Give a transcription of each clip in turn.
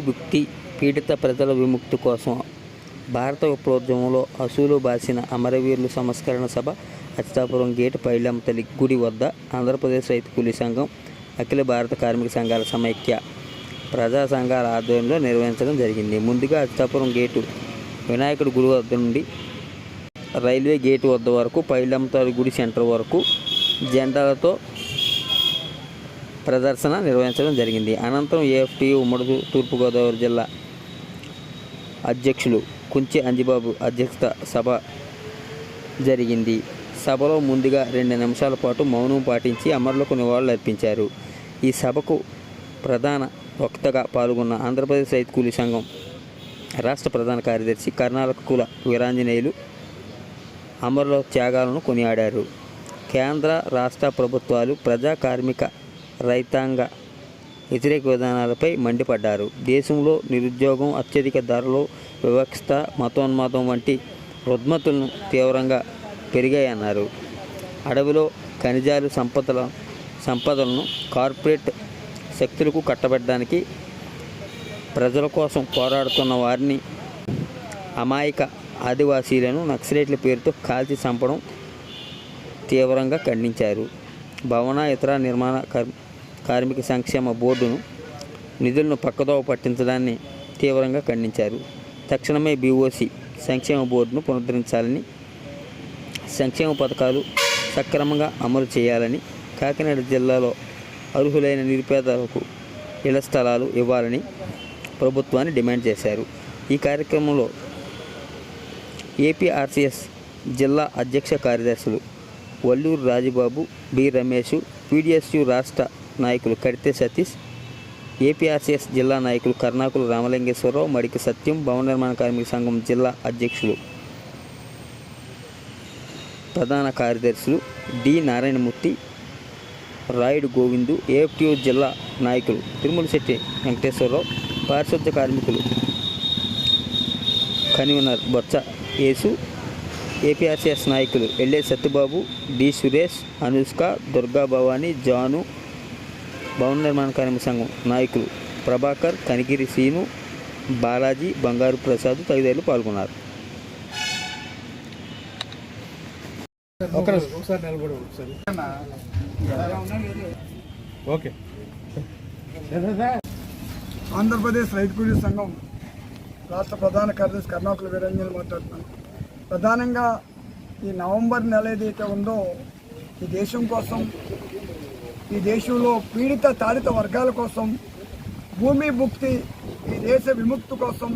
భుక్తి పీడిత ప్రజల విముక్తి కోసం భారత విప్లవోద్యమంలో అసూలు బాసిన అమరవీరులు సంస్కరణ సభ అచ్యుతాపురం గేట్ పైలమ్మ తల్లి గుడి వద్ద ఆంధ్రప్రదేశ్ రైతు కూలీ సంఘం అఖిల భారత కార్మిక సంఘాల సమైక్య ప్రజా సంఘాల ఆధ్వర్యంలో నిర్వహించడం జరిగింది. ముందుగా అచ్యుతాపురం గేటు వినాయకుడి గుడి వద్ద నుండి రైల్వే గేటు వద్ద వరకు పైలమ్మ గుడి సెంటర్ వరకు జెండాలతో ప్రదర్శన నిర్వహించడం జరిగింది. అనంతరం ఏఎఫ్టీ ఉమ్మడి తూర్పుగోదావరి జిల్లా అధ్యక్షులు కుంచె అంజిబాబు అధ్యక్షత సభ జరిగింది. సభలో ముందుగా రెండు నిమిషాల పాటు మౌనం పాటించి అమరులకు నివాళులు అర్పించారు. ఈ సభకు ప్రధాన వక్తగా పాల్గొన్న ఆంధ్రప్రదేశ్ రైతు కూలీ సంఘం రాష్ట్ర ప్రధాన కార్యదర్శి కర్ణాటక కుల వీరాంజనేయులు అమరుల త్యాగాలను కొనియాడారు. కేంద్ర రాష్ట్ర ప్రభుత్వాలు ప్రజా కార్మిక రైతాంగ వ్యతిరేక విధానాలపై మండిపడ్డారు. దేశంలో నిరుద్యోగం అత్యధిక ధరలు వివక్షత మతోన్మాదం వంటి రుగ్మతులను తీవ్రంగా పెరిగాయన్నారు. అడవిలో ఖనిజాలు సంపదల సంపదలను కార్పొరేట్ శక్తులకు కట్టబెట్టడానికి ప్రజల కోసం పోరాడుతున్న వారిని అమాయక ఆదివాసీలను నక్సలైట్ల పేరుతో కాల్చి చంపడం తీవ్రంగా ఖండించారు. భవన ఇతర నిర్మాణ కర్- కార్మిక సంక్షేమ బోర్డును నిధులను పక్కదోవ పట్టించడాన్ని తీవ్రంగా ఖండించారు. తక్షణమే బీఓసి సంక్షేమ బోర్డును పునరుద్ధరించాలని సంక్షేమ పథకాలు సక్రమంగా అమలు చేయాలని కాకినాడ జిల్లాలో అర్హులైన నిరుపేదలకు ఇళ్ళ స్థలాలు ఇవ్వాలని ప్రభుత్వాన్ని డిమాండ్ చేశారు. ఈ కార్యక్రమంలో ఏపీఆర్సీఎస్ జిల్లా అధ్యక్ష కార్యదర్శులు వల్లూరు రాజుబాబు బి రమేష్ పీడిఎస్యు రాష్ట్ర నాయకులు కడితే సతీష్ ఏపీఆర్సీఎస్ జిల్లా నాయకులు కర్ణాకులు రామలింగేశ్వరరావు మడికి సత్యం భవన నిర్మాణ కార్మిక సంఘం జిల్లా అధ్యక్షులు ప్రధాన కార్యదర్శులు డి. నారాయణమూర్తి రాయుడు గోవిందు ఏఎఫ్టిఓ జిల్లా నాయకులు తిరుమలశెట్టి వెంకటేశ్వరరావు పారిశుద్ధ కార్మికులు కన్వీనర్ బొత్స యేసు ఏపీఆర్సీఎస్ నాయకులు ఎల్ఏ సత్యబాబు డి. సురేష్ అనుష్క దుర్గా భవాని జాను భవన నిర్మాణ కార్మిక సంఘం నాయకులు ప్రభాకర్ కనిగిరి సీను బాలాజీ బంగారు ప్రసాద్ తదితరులు పాల్గొన్నారు. ఓకే. ఆంధ్రప్రదేశ్ రైతు కూలీ సంఘం రాష్ట్ర ప్రధాన కార్యదర్శి కర్ణాకుల వీరంజన్ మాట్లాడుతున్నాను ప్రధానంగా ఈ నవంబర్ నెల ఏదైతే ఉందో ఈ దేశం కోసం ఈ దేశంలో పీడిత తాడిత వర్గాల కోసం భూమి ముక్తి ఈ దేశ విముక్తి కోసం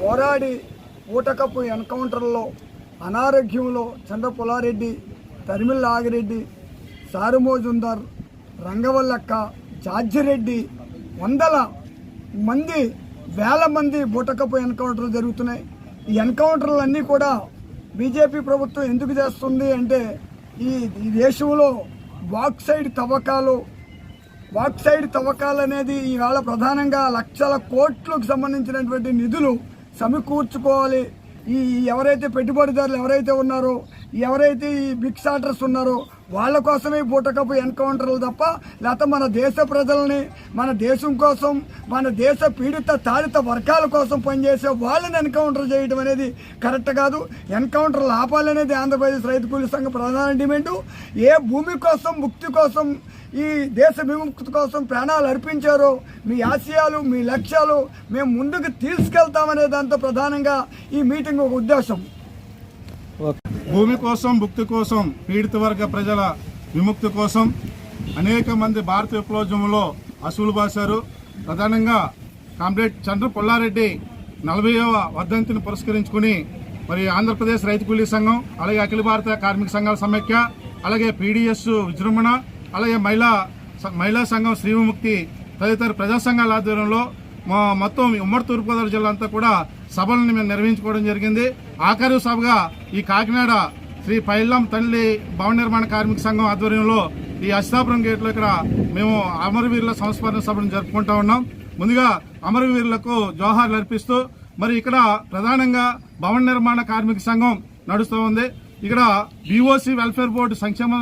పోరాడి ఊటకప్పు ఎన్కౌంటర్లో అనారోగ్యంలో చంద్ర పుల్లారెడ్డి నాగిరెడ్డి ఆగిరెడ్డి సారుమోజుందర్ రంగవల్లక్క జార్జిరెడ్డి వందల మంది వేల మంది బూటకపు ఎన్కౌంటర్లు జరుగుతున్నాయి. ఈ ఎన్కౌంటర్లు అన్నీ కూడా బీజేపీ ప్రభుత్వం ఎందుకు చేస్తుంది అంటే ఈ ఈ దేశంలో బాక్సైడ్ తవ్వకాలు బాక్సైడ్ తవ్వకాలు అనేది ఈవేళ ప్రధానంగా లక్షల కోట్లకు సంబంధించినటువంటి నిధులు సమకూర్చుకోవాలి. ఈ ఎవరైతే పెట్టుబడిదారులు ఎవరైతే ఉన్నారో ఎవరైతే ఈ బిగ్ షాటర్స్ ఉన్నారో వాళ్ళ కోసమే బూటకపు ఎన్కౌంటర్లు తప్ప లేకపోతే మన దేశ ప్రజల్ని మన దేశం కోసం మన దేశ పీడిత తాడిత వర్గాల కోసం పనిచేసే వాళ్ళని ఎన్కౌంటర్ చేయడం అనేది కరెక్ట్ కాదు. ఎన్కౌంటర్లు ఆపాలనేది ఆంధ్రప్రదేశ్ రైతు కూలీ సంఘ ప్రధాన డిమాండు. ఏ భూమి కోసం ముక్తి కోసం ఈ దేశ విముక్తి కోసం ప్రాణాలు అర్పించారో మీ ఆశయాలు మీ లక్ష్యాలు మేము ముందుకు తీసుకెళ్తామనే దాంతో ప్రధానంగా ఈ మీటింగ్ ఒక ఉద్దేశం. భూమి కోసం ముక్తి కోసం పీడిత వర్గ ప్రజల విముక్తి కోసం అనేక మంది భారత విప్లవోద్యమంలో అసూలు బాశారు. ప్రధానంగా కామ్రేడ్ చంద్ర పుల్లారెడ్డి నలభైవ వర్ధంతిని పురస్కరించుకుని మరి ఆంధ్రప్రదేశ్ రైతు కూలీ సంఘం అలాగే అఖిల భారత కార్మిక సంఘాల సమైక్య అలాగే పీడిఎస్ విజృంభణ అలాగే మహిళా మహిళా సంఘం శ్రీవిముక్తి తదితర ప్రజా సంఘాల ఆధ్వర్యంలో మా మొత్తం ఉమ్మడి తూర్పుగోదావరి జిల్లా అంతా కూడా సభలను మేము నిర్వహించుకోవడం జరిగింది. ఆఖరి సభగా ఈ కాకినాడ శ్రీ పైల్లం తల్లి భవన నిర్మాణ కార్మిక సంఘం ఆధ్వర్యంలో ఈ అస్తాపురం గేట్లో ఇక్కడ మేము అమరవీరుల సంస్మరణ సభను జరుపుకుంటా ఉన్నాం. ముందుగా అమరవీరులకు జోహార్లు అర్పిస్తూ మరి ఇక్కడ ప్రధానంగా భవన నిర్మాణ కార్మిక సంఘం నడుస్తూ ఉంది. ఇక్కడ బీఓసి వెల్ఫేర్ బోర్డు సంక్షేమ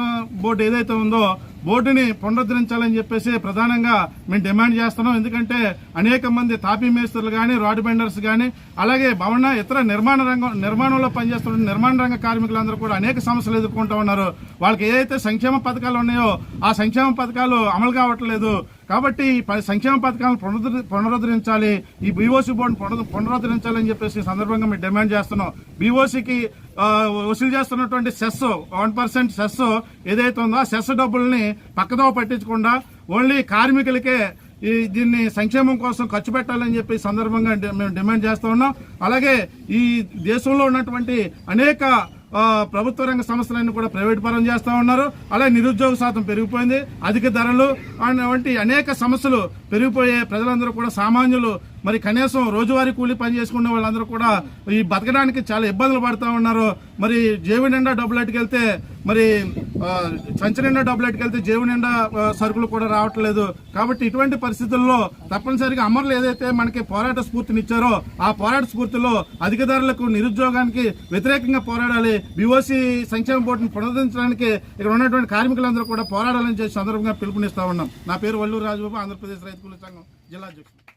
బోర్డు ఏదైతే ఉందో బోర్డుని పునరుద్ధరించాలని చెప్పేసి ప్రధానంగా మేము డిమాండ్ చేస్తున్నాం. ఎందుకంటే అనేక మంది తాపీ మేస్త్రులు కానీ రాడ్ బెండర్స్ కానీ అలాగే భవన ఇతర నిర్మాణ రంగం నిర్మాణంలో పనిచేస్తున్న నిర్మాణ రంగ కార్మికులందరూ కూడా అనేక సమస్యలు ఎదుర్కొంటూ ఉన్నారు. వాళ్ళకి ఏదైతే సంక్షేమ పథకాలు ఉన్నాయో ఆ సంక్షేమ పథకాలు అమలు కావట్లేదు. కాబట్టి సంక్షేమ పథకాలను పునరుద్ధరి పునరుద్ధరించాలి. ఈ బీఓసీ బోర్డు పునరు- పునరుద్ధరించాలని చెప్పేసి సందర్భంగా మేము డిమాండ్ చేస్తున్నాం. బీఓసీకి వసూలు చేస్తున్నటువంటి సెస్ వన్ పర్సెంట్ సెస్ ఏదైతే ఉందో ఆ సెస్ డబ్బుల్ని పక్కదో పట్టించకుండా ఓన్లీ కార్మికులకే ఈ దీన్ని సంక్షేమం కోసం ఖర్చు పెట్టాలని చెప్పి సందర్భంగా మేము డిమాండ్ చేస్తూ ఉన్నాం. అలాగే ఈ దేశంలో ఉన్నటువంటి అనేక ప్రభుత్వ రంగ సంస్థలన్నీ కూడా ప్రైవేట్ పరం చేస్తూ ఉన్నారు. అలాగే నిరుద్యోగ శాతం పెరిగిపోయింది. అధిక ధరలు వంటి అనేక సమస్యలు పెరిగిపోయే ప్రజలందరూ కూడా సామాన్యులు. మరి కనీసం రోజువారీ కూలీ పని చేసుకునే వాళ్ళందరూ కూడా ఈ బతకడానికి చాలా ఇబ్బందులు పడుతూ ఉన్నారు. మరి జేబు నిండా డబ్బులు అట్టుకెళ్తే మరి సంచి నిండా డబ్బులు ఎట్టుకెళ్తే జేబు నిండా సరుకులు కూడా రావట్లేదు. కాబట్టి ఇటువంటి పరిస్థితుల్లో తప్పనిసరిగా అమరులు ఏదైతే మనకి పోరాట స్ఫూర్తినిచ్చారో ఆ పోరాట స్ఫూర్తిలో అధిక ధరలకు నిరుద్యోగానికి వ్యతిరేకంగా పోరాడాలి. బీఓసీ సంక్షేమ బోర్డును పునరుద్ధరించడానికి ఇక్కడ ఉన్నటువంటి కార్మికులందరూ కూడా పోరాడాలని చేసి సందర్భంగా పిలుపునిస్తా ఉన్నాం. నా పేరు వల్లూరు రాజబాబు ఆంధ్రప్రదేశ్ రైతు కూలీ సంఘం జిల్లా అధ్యక్షుడు.